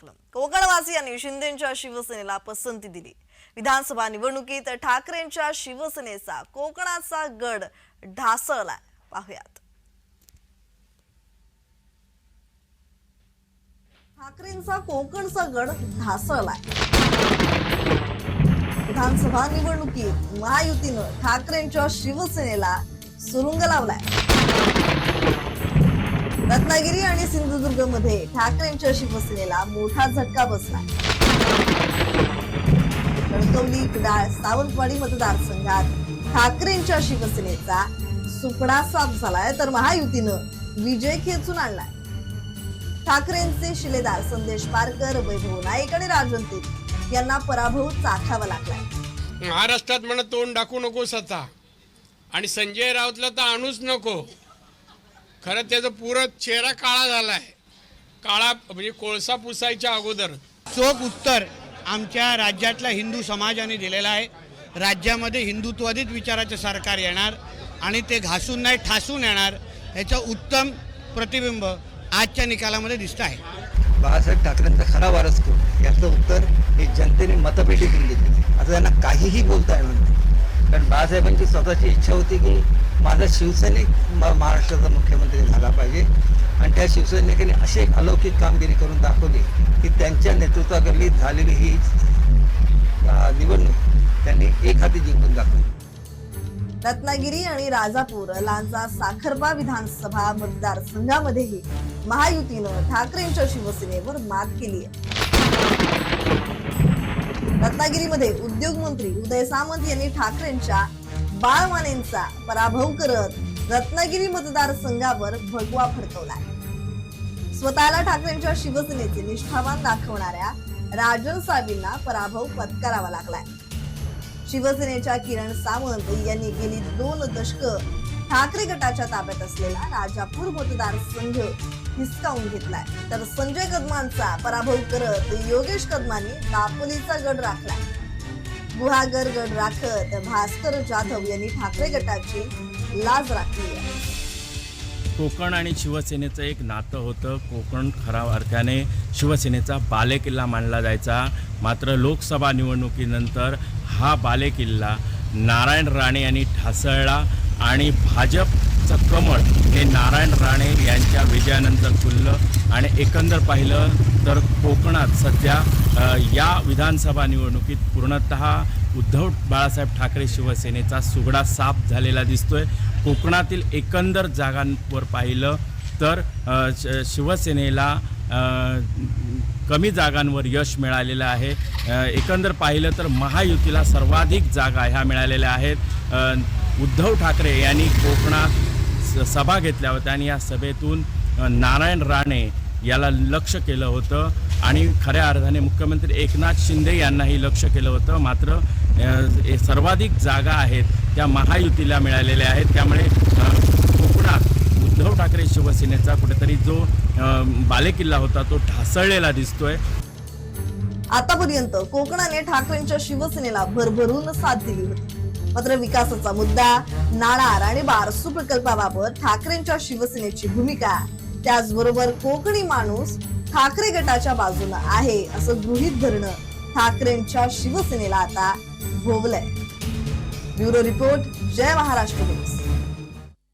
कोकणवासियांनी शिंदेच्या शिवसेनेला पसंती दिली. विधानसभा निवडणुकीत ठाकरेंच्या शिवसेनेचा कोकणाचा गड ढासळला पाहुयात. ठाकरेंचा कोकणचा गड ढासळलाय. विधानसभा निवडणुकीत महायुतीनं ठाकरेंच्या शिवसेनेला सुरुंग लावलाय. रत्नागिरी आणि सिंधुदुर्गमध्ये ठाकरेंच्या शिवसेनेला मोठा झटका बसला. कणकवली कुडाळ सावंतवाडी मतदारसंघात ठाकरेंच्या शिवसेनेचा सुकडा साफ झालाय तर महायुतीनं विजय खेचून आणलाय. ठाकरेंचे शिलेदार संदेश पारकर वैभव नाईक आणि राजन तेली यांना पराभव चाखावा लागलाय. महाराष्ट्रात म्हणत तोंड दाखवू नकोस आता. आणि संजय राऊतला तर आणूच नको. खरं त्याचा पुरा चेहरा काळा झालाय. काळा म्हणजे कोळसा पुसायच्या अगोदर. चोख उत्तर आमच्या राज्यातल्या हिंदू समाजाने दिलेलं आहे. राज्यामध्ये हिंदुत्वादित विचाराचं सरकार येणार आणि ते घासून नाही ठासून येणार याचं उत्तम प्रतिबिंब आजच्या निकालामध्ये दिसतं आहे. बाळासाहेब ठाकरेंचा खरा वारस कोण? याचं उत्तर हे जनतेने मतपेटीतून दिले आता त्यांना काहीही बोलता येणार नाही. कारण बाळासाहेबांची स्वतःची इच्छा होती की माझा शिवसैनिक म- महाराष्ट्राचा मुख्यमंत्री झाला पाहिजे. आणि त्या शिवसैनिकांनी अशी एक अलौकिक कामगिरी करून दाखवली की त्यांच्या नेतृत्वाखाली झालेली ही निवडणूक त्यांनी एक हाती जिंकून दाखवली. रत्नागिरी आणि राजापूर लांजा साखरबा विधानसभा मतदारसंघामध्येही महायुतीनं ठाकरेंच्या शिवसेनेवर मात केली आहे. रत्नागिरीमध्ये उद्योग मंत्री उदय सामंत यांनी ठाकरेंच्या बाळमानेंचा पराभव करत रत्नागिरी मतदारसंघावर भगवा फडकवलाय. स्वतःला ठाकरेंच्या शिवसेनेचे निष्ठावान दाखवणाऱ्या राजन सावींना पराभव पत्करावा लागलाय. शिवसेनेच्या किरण सावंत यांनी गेली दोन दशक ठाकरे गटाच्या ताब्यात असलेला राजापूर मतदारसंघ हिसकावून घेतलाय. तर संजय कदमांचा पराभव करत योगेश कदमांनी दापोलीचा गड राखलाय. गुहागर गड राखत भास्कर जाधव यांनी ठाकरे गटाची लाज राखली आहे. कोकण आणि शिवसेनेचं एक नातं होतं. कोकण खऱ्या अर्थाने शिवसेनेचा बालेकिल्ला मानला जायचा. मात्र लोकसभा निवडणुकीनंतर हा बालेकिल्ला नारायण राणे यांनी ढासळला आणि भाजपचं कमळ हे नारायण राणे यांच्या विजयानंतर फुललं आणि एकंदर पाहिलं तर कोकणात सध्या या विधानसभा निवडणुकीत पूर्णतः उद्धव बाळासाहेब ठाकरे शिवसेनेचा सुगडा साफ झालेला दिसतोय. कोकणातील एकंदर जागांवर पाहिलं तर शिवसेनेला कमी जागांवर यश मिळालेलं आहे. एकंदर पाहिलं तर महायुतीला सर्वाधिक जागा ह्या मिळालेल्या आहेत. उद्धव ठाकरे यांनी कोकणात स- सभा घेतल्या होत्या आणि या सभेतून नारायण राणे याला लक्ष केलं होतं. आणि खऱ्या अर्थाने मुख्यमंत्री एकनाथ शिंदे यांनाही लक्ष केलं होतं. मात्र सर्वाधिक जागा आहेत त्या महायुतीला मिळालेल्या आहेत. त्यामुळे कोकणात उद्धव ठाकरे शिवसेनेचा कुठेतरी जो बालेकिल्ला होता तो ढासळलेला दिसतोय. आतापर्यंत कोकणाने ठाकरेंच्या शिवसेनेला भरभरून साथ दिली होती. मात्र विकासाचा मुद्दा नाणार आणि बारसू प्रकल्पाबाबत ठाकरेंच्या शिवसेनेची भूमिका त्याचबरोबर कोकणी माणूस ठाकरे गटाच्या बाजूला आहे असं गृहीत धरणं ठाकरेंच्या शिवसेनेला आता भोवलंय. Bureau report Jai Maharashtra news.